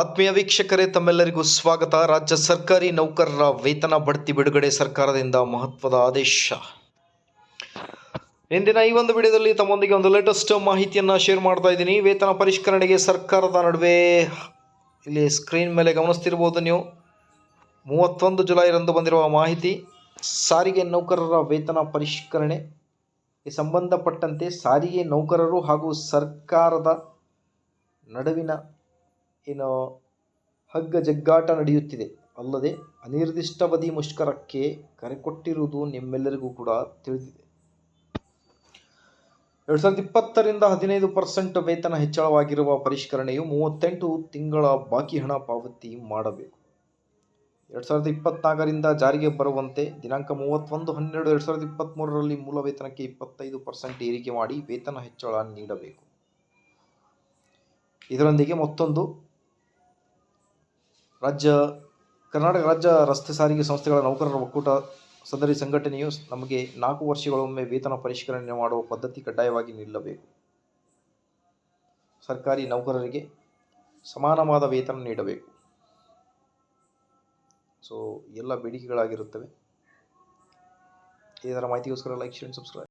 ಆತ್ಮೀಯ ವೀಕ್ಷಕರೇ, ತಮ್ಮೆಲ್ಲರಿಗೂ ಸ್ವಾಗತ. ರಾಜ್ಯ ಸರ್ಕಾರಿ ನೌಕರರ ವೇತನ ಬಡ್ತಿ ಬಿಡುಗಡೆ ಸರ್ಕಾರದಿಂದ ಮಹತ್ವದ ಆದೇಶ. ಇಂದಿನ ಈ ಒಂದು ವಿಡಿಯೋದಲ್ಲಿ ತಮ್ಮೊಂದಿಗೆ ಒಂದು ಲೇಟೆಸ್ಟ್ ಮಾಹಿತಿಯನ್ನು ಶೇರ್ ಮಾಡ್ತಾ ಇದ್ದೀನಿ. ವೇತನ ಪರಿಷ್ಕರಣೆಗೆ ಸರ್ಕಾರದ ನಡುವೆ ಇಲ್ಲಿ ಸ್ಕ್ರೀನ್ ಮೇಲೆ ಗಮನಿಸ್ತಿರ್ಬೋದು ನೀವು. ಮೂವತ್ತೊಂದು ಜುಲೈರಂದು ಬಂದಿರುವ ಮಾಹಿತಿ, ಸಾರಿಗೆ ನೌಕರರ ವೇತನ ಪರಿಷ್ಕರಣೆ ಸಂಬಂಧಪಟ್ಟಂತೆ ಸಾರಿಗೆ ನೌಕರರು ಹಾಗೂ ಸರ್ಕಾರದ ನಡುವಿನ ಏನು ಹಗ್ಗ ಜಗ್ಗಾಟ ನಡೆಯುತ್ತಿದೆ. ಅಲ್ಲದೆ ಅನಿರ್ದಿಷ್ಟಾವಧಿ ಮುಷ್ಕರಕ್ಕೆ ಕರೆ ಕೊಟ್ಟಿರುವುದು ನಿಮ್ಮೆಲ್ಲರಿಗೂ ಕೂಡ ತಿಳಿದಿದೆ. ಎರಡು ಸಾವಿರದ ಇಪ್ಪತ್ತರಿಂದ ಹದಿನೈದು ಪರ್ಸೆಂಟ್ ವೇತನ ಹೆಚ್ಚಳವಾಗಿರುವ ಪರಿಷ್ಕರಣೆಯು ಮೂವತ್ತೆಂಟು ತಿಂಗಳ ಬಾಕಿ ಹಣ ಪಾವತಿ ಮಾಡಬೇಕು. ಎರಡು ಸಾವಿರದ ಇಪ್ಪತ್ನಾಲ್ಕರಿಂದ ಜಾರಿಗೆ ಬರುವಂತೆ ದಿನಾಂಕ ಮೂವತ್ತೊಂದು ಹನ್ನೆರಡು ಎರಡು ಸಾವಿರದ ಇಪ್ಪತ್ತ್ಮೂರರಲ್ಲಿ ಮೂಲ ವೇತನಕ್ಕೆ ಇಪ್ಪತ್ತೈದು ಪರ್ಸೆಂಟ್ ಏರಿಕೆ ಮಾಡಿ ವೇತನ ಹೆಚ್ಚಳ ನೀಡಬೇಕು. ಇದರೊಂದಿಗೆ ಮತ್ತೊಂದು ರಾಜ್ಯ, ಕರ್ನಾಟಕ ರಾಜ್ಯ ರಸ್ತೆ ಸಾರಿಗೆ ಸಂಸ್ಥೆಗಳ ನೌಕರರ ಒಕ್ಕೂಟ ಸದರಿ ಸಂಘಟನೆಯು ನಮಗೆ ನಾಲ್ಕು ವರ್ಷಗಳೊಮ್ಮೆ ವೇತನ ಪರಿಷ್ಕರಣೆ ಮಾಡುವ ಪದ್ಧತಿ ಕಡ್ಡಾಯವಾಗಿ ನಿಲ್ಲಬೇಕು ಸರ್ಕಾರಿ ನೌಕರರಿಗೆ ಸಮಾನವಾದ ವೇತನ ನೀಡಬೇಕು. ಸೊ ಎಲ್ಲ ಬೇಡಿಕೆಗಳಾಗಿರುತ್ತವೆ. ಇದರ ಮಾಹಿತಿಗೋಸ್ಕರ ಲೈಕ್ ಶೇರ್ ಸಬ್ಸ್ಕ್ರೈಬ್